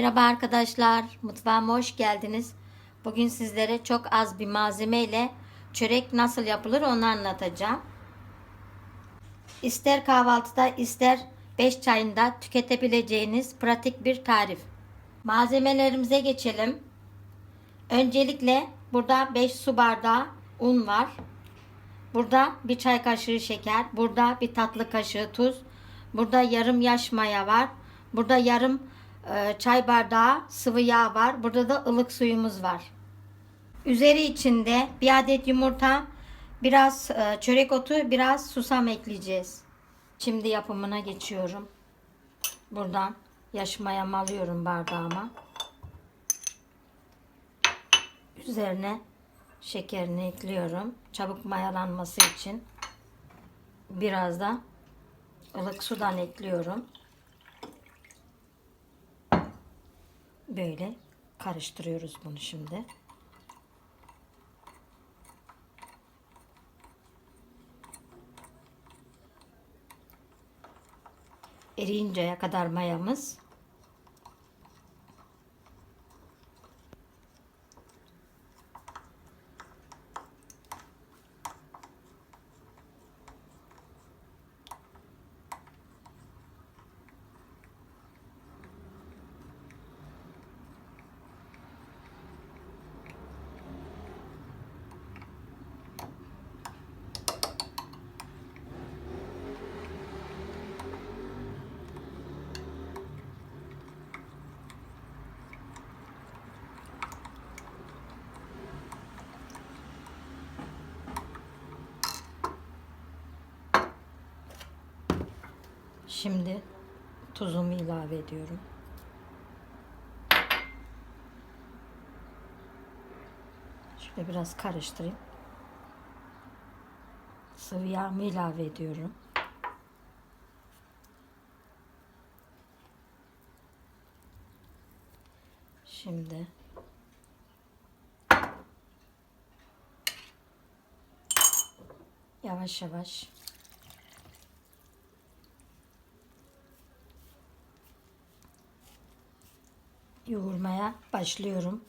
Merhaba arkadaşlar, mutfağıma hoş geldiniz. Bugün sizlere çok az bir malzeme ile çörek nasıl yapılır onu anlatacağım. İster kahvaltıda ister 5 çayında tüketebileceğiniz pratik bir tarif. Malzemelerimize geçelim. Öncelikle burada 5 su bardağı un var. Burada bir çay kaşığı şeker, burada bir tatlı kaşığı tuz, burada yarım yaş maya var, burada yarım çay bardağı sıvı yağ var, burada da ılık suyumuz var. Üzeri içinde bir adet yumurta, biraz e, çörek otu, biraz susam ekleyeceğiz. Şimdi yapımına geçiyorum. Buradan yaş mayamı alıyorum bardağıma. Üzerine şekerini ekliyorum. Çabuk mayalanması için. Biraz da ılık sudan ekliyorum. Böyle karıştırıyoruz bunu şimdi. Eriyinceye kadar mayamız Şimdi tuzumu ilave ediyorum. Şöyle biraz karıştırayım. Sıvı yağımı ilave ediyorum. Şimdi yavaş yavaş yoğurmaya başlıyorum.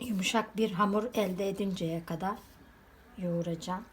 Yumuşak bir hamur elde edinceye kadar yoğuracağım.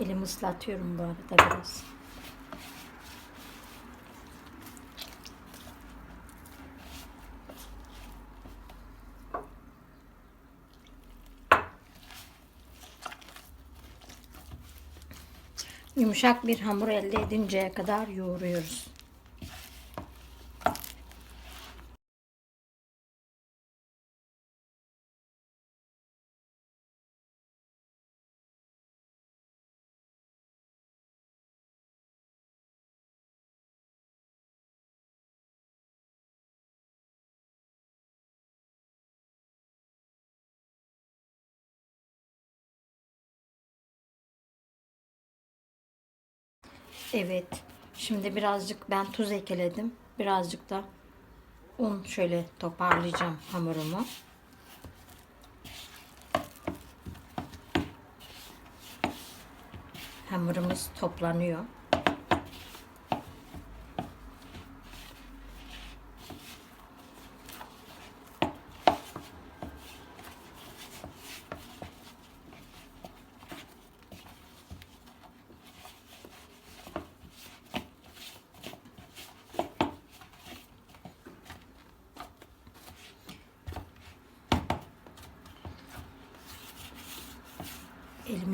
Elimi ıslatıyorum bu arada biraz. Yumuşak bir hamur elde edinceye kadar yoğuruyoruz. Evet. Şimdi birazcık ben tuz ekledim. Birazcık da un şöyle toparlayacağım hamurumu. Hamurumuz toplanıyor.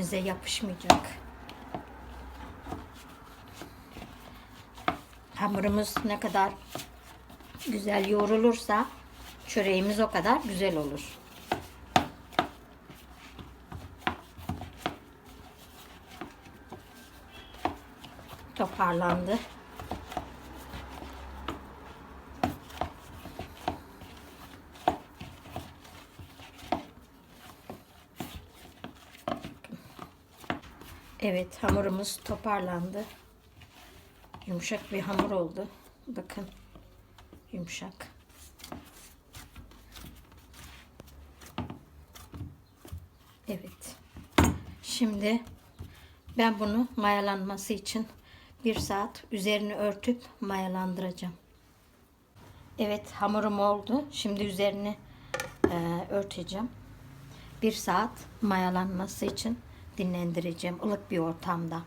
Elimize yapışmayacak. Hamurumuz ne kadar güzel yoğrulursa çöreğimiz o kadar güzel olur. Toparlandı. Evet hamurumuz toparlandı. Yumuşak bir hamur oldu. Bakın yumuşak. Evet. Şimdi ben bunu mayalanması için bir saat üzerini örtüp mayalandıracağım. Evet hamurum oldu. Şimdi üzerini e, örteceğim. Bir saat mayalanması için dinlendireceğim ılık bir ortamda.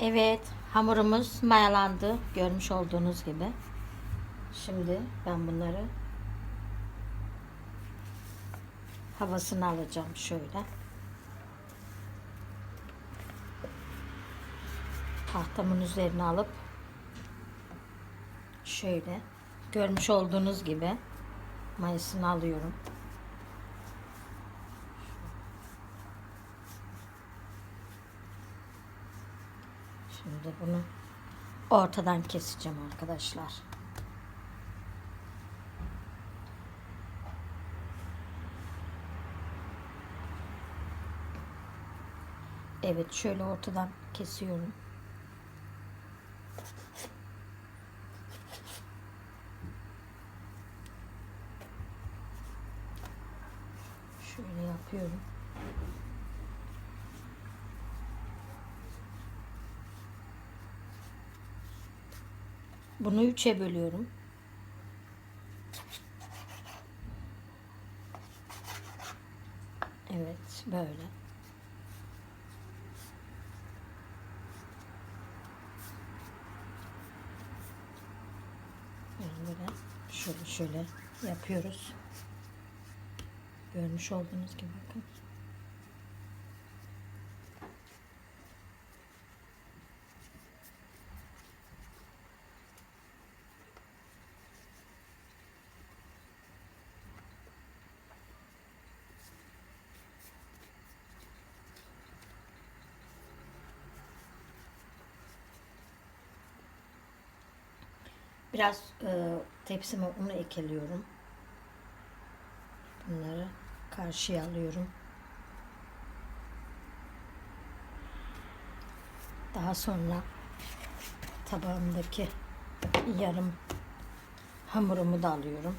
Evet hamurumuz mayalandı görmüş olduğunuz gibi. Şimdi ben bunları havasını alacağım şöyle. Tahtamın üzerine alıp şöyle görmüş olduğunuz gibi mayasını alıyorum. Şimdi bunu ortadan keseceğim arkadaşlar. Evet şöyle ortadan kesiyorum. Şöyle yapıyorum. Bunu üçe bölüyorum. Evet, böyle. Böyle şöyle şöyle yapıyoruz. Görmüş olduğunuz gibi bakın. Biraz e, tepsime unu ekeliyorum. Bunları karşıya alıyorum. Daha sonra tabağımdaki yarım hamurumu da alıyorum.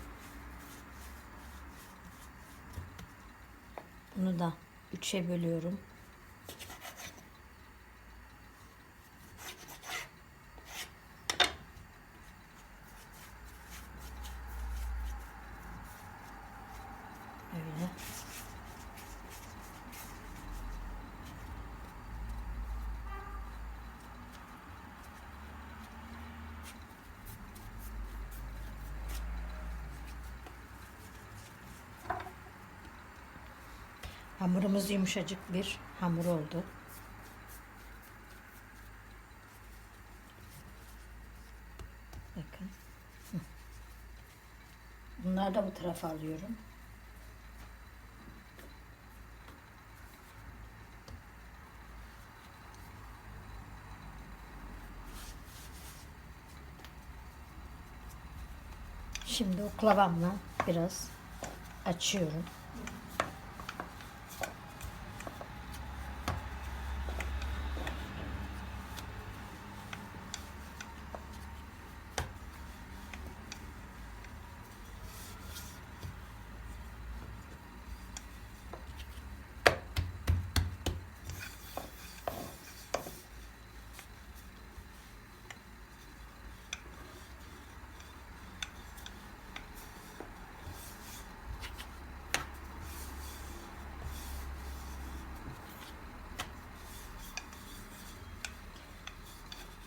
Bunu da üçe bölüyorum. Hamurumuz yumuşacık bir hamur oldu. Bakın. Bunları da bu tarafa alıyorum. Şimdi oklavamla biraz açıyorum.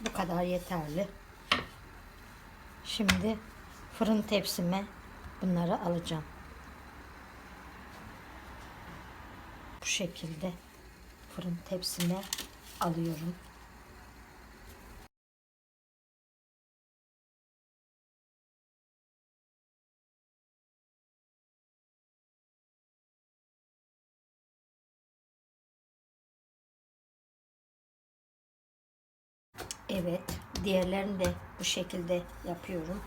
Bu kadar yeterli. Şimdi fırın tepsime bunları alacağım. Bu şekilde fırın tepsime alıyorum. Evet, diğerlerini de bu şekilde yapıyorum.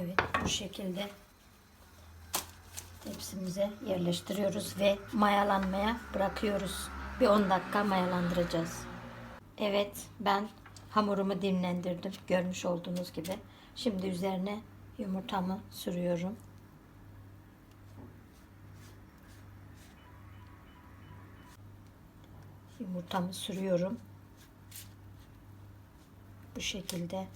Evet, bu şekilde tepsimize yerleştiriyoruz ve mayalanmaya bırakıyoruz. Bir 10 dakika mayalandıracağız. Evet, ben hamurumu dinlendirdim. Görmüş olduğunuz gibi. Şimdi üzerine yumurtamı sürüyorum. Yumurtamı sürüyorum. Bu şekilde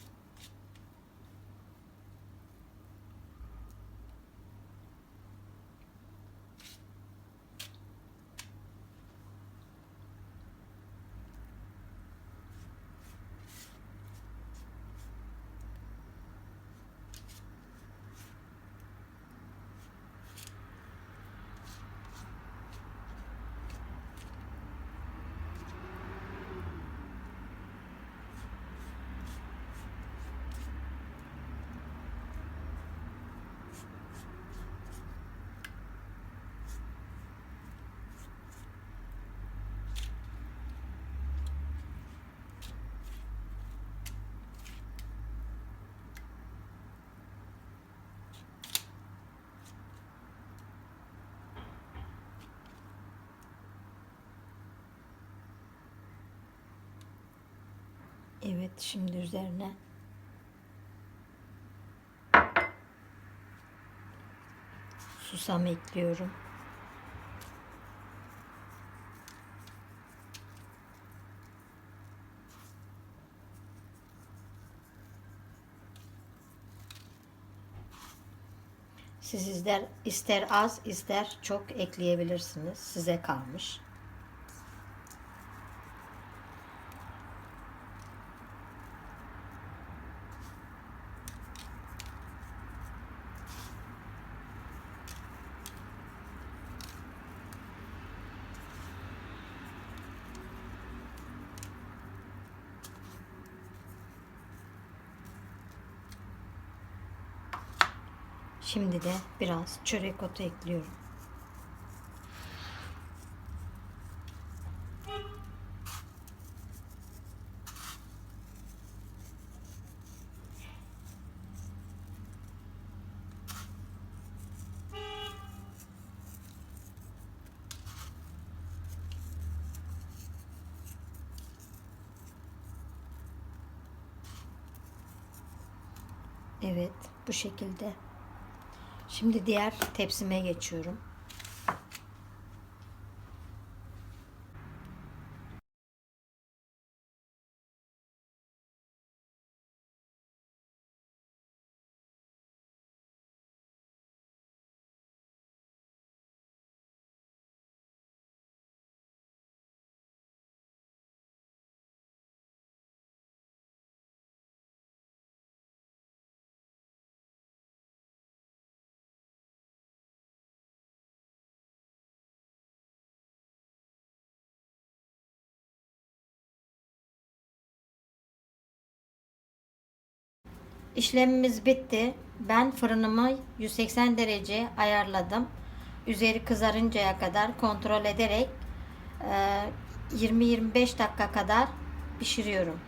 Evet, şimdi üzerine susam ekliyorum. Siz ister, ister az ister çok ekleyebilirsiniz. Size kalmış. Şimdi de biraz çörek otu ekliyorum. Evet, bu şekilde. Şimdi diğer tepsime geçiyorum. İşlemimiz bitti. Ben fırınımı 180 derece ayarladım. Üzeri kızarıncaya kadar kontrol ederek e, 20-25 dakika kadar pişiriyorum.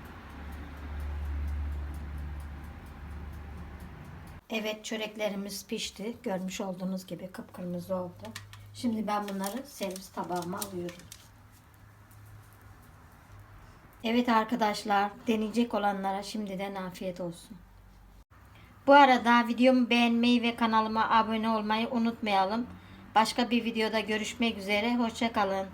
Evet çöreklerimiz pişti. Görmüş olduğunuz gibi kıpkırmızı oldu. Şimdi ben bunları servis tabağıma alıyorum. Evet arkadaşlar deneyecek olanlara şimdiden afiyet olsun. Bu arada videomu beğenmeyi ve kanalıma abone olmayı unutmayalım. Başka bir videoda görüşmek üzere. Hoşçakalın.